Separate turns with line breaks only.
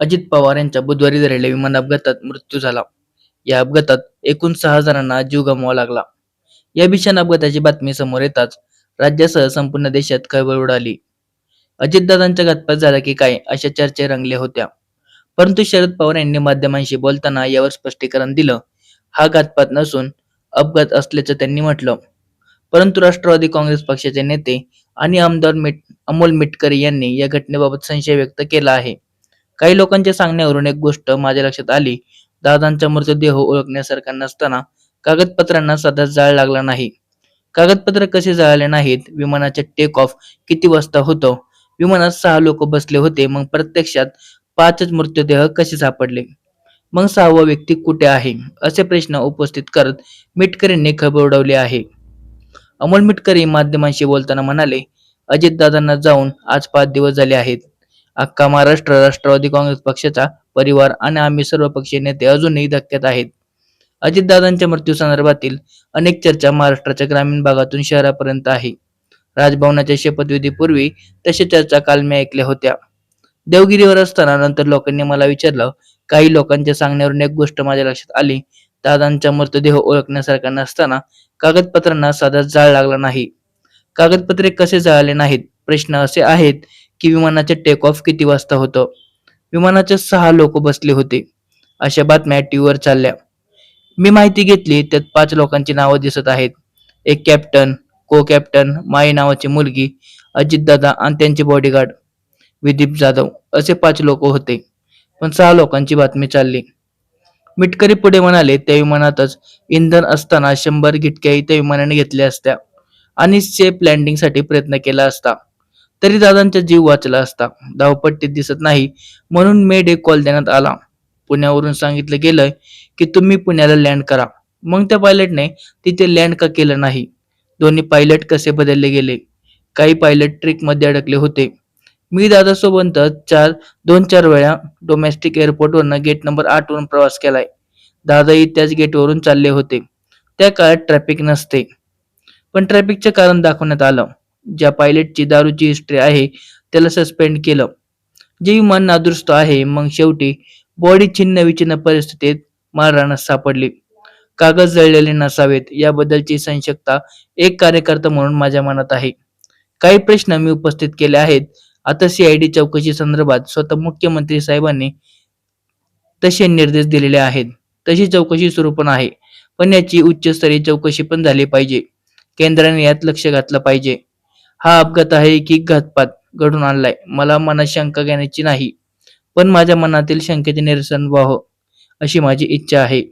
अजित पवार यांच्या बुधवारी झालेल्या विमान अपघातात मृत्यू झाला. या अपघातात एकूण सहा जणांना जीव गमवावा लागला. या भीषण अपघाताची बातमी समोर येताच राज्यासह संपूर्ण देशात खळबळ उडाली. अजितदादांचा घातपात झाला की काय अशा चर्चा रंगल्या होत्या. परंतु शरद पवार यांनी माध्यमांशी बोलताना यावर स्पष्टीकरण दिलं. हा घातपात नसून अपघात असल्याचं त्यांनी म्हटलं. परंतु राष्ट्रवादी काँग्रेस पक्षाचे नेते आणि आमदार मिट अमोल मिटकरी यांनी या घटनेबाबत संशय व्यक्त केला आहे. काही लोकांच्या सांगण्यावरून एक गोष्ट माझ्या लक्षात आली. दादांचा मृतदेह ओळखण्यासारखा नसताना कागदपत्रांना सध्या जाळ लागला नाही. कागदपत्र कसे जळाले नाहीत? विमानाचे टेक ऑफ किती वाजता होतं? विमानात सहा लोक बसले होते मग प्रत्यक्षात पाचच मृतदेह कसे सापडले? मग सहावा व्यक्ती कुठे आहे? असे प्रश्न उपस्थित करत मिटकरींनी खबर उडवली आहे. अमोल मिटकरी माध्यमांशी बोलताना म्हणाले, अजितदादांना जाऊन आज पाच दिवस झाले आहेत. अख्खा महाराष्ट्र, राष्ट्रवादी काँग्रेस पक्षाचा परिवार आणि आम्ही सर्व पक्षीय नेते अजूनही धक्क्यात आहेत. अजितदादांच्या मृत्यू संदर्भातील अनेक चर्चा महाराष्ट्राच्या ग्रामीण भागातून शहरापर्यंत आहे. राजभवनाच्या शपथविधीपूर्वी तशा चर्चा काल मी ऐकल्या होत्या. देवगिरीवर असताना नंतर लोकांनी मला विचारलं. काही लोकांच्या सांगण्यावरून एक गोष्ट माझ्या लक्षात आली. दादांचा मृतदेह ओळखण्यासारखा नसताना कागदपत्रांना साधा जाळ लागला नाही. कागदपत्रे कसे जाळले नाहीत? प्रश्न असे आहेत की विमानाचे टेक ऑफ किती वाजता होतं? विमानाचे सहा लोक बसले होते. अशा बातम्या टीव्हीवर चालल्या. मी माहिती घेतली त्यात पाच लोकांची नावं दिसत आहेत. एक कॅप्टन, को कॅप्टन, माई नावाची मुलगी, अजितदादा आणि त्यांचे बॉडीगार्ड विदीप जाधव असे पाच लोक होते. पण सहा लोकांची बातमी चालली. मिटकरी पुढे म्हणाले त्या विमानातच इंधन असताना शंभर गिटक्याही त्या विमानाने घेतल्या असत्या आणि सेफ लँडिंगसाठी प्रयत्न केला असता तरी दादांचा जीव वाचला असता. धावपट्टीत दिसत नाही म्हणून मे डे कॉल देण्यात आला. पुण्यावरून सांगितलं गेलंय की तुम्ही पुण्याला लँड करा. मग त्या पायलटने तिथे लँड का केलं नाही? दोन्ही पायलट कसे बदलले गेले? काही पायलट ट्रिकमध्ये अडकले होते. मी दादासोबत चार दोन चार वेळा डोमेस्टिक एअरपोर्टवरनं गेट नंबर आठ वरून प्रवास केलाय. दादाही त्याच गेटवरून चालले होते. त्या काळात ट्रॅफिक नसते. पण ट्रॅफिकचं कारण दाखवण्यात आलं. ज्या पायलटची दारूची हिस्ट्री आहे त्याला सस्पेंड केलं. जे विमान नादुरुस्त आहे मग शेवटी बॉडी छिन्न विछिन्न परिस्थितीत माळरानात सापडली. कागद जळलेले नसावेत याबद्दलची संशक्ता एक कार्यकर्ता म्हणून माझ्या मनात आहे. काही प्रश्न मी उपस्थित केले आहेत. आता सीआयडी चौकशी संदर्भात स्वतः मुख्यमंत्री साहेबांनी तसे निर्देश दिलेले आहेत. तशी चौकशी सुरू पण आहे. पण याची उच्चस्तरीय चौकशी पण झाली पाहिजे. केंद्राने यात लक्ष घातलं पाहिजे. हा अपघात आहे की घातपात घडून आणलाय मला मनात शंका घेण्याची नाही. पण माझ्या मनातील शंकेचे निरसन व्हावं अशी माझी इच्छा आहे.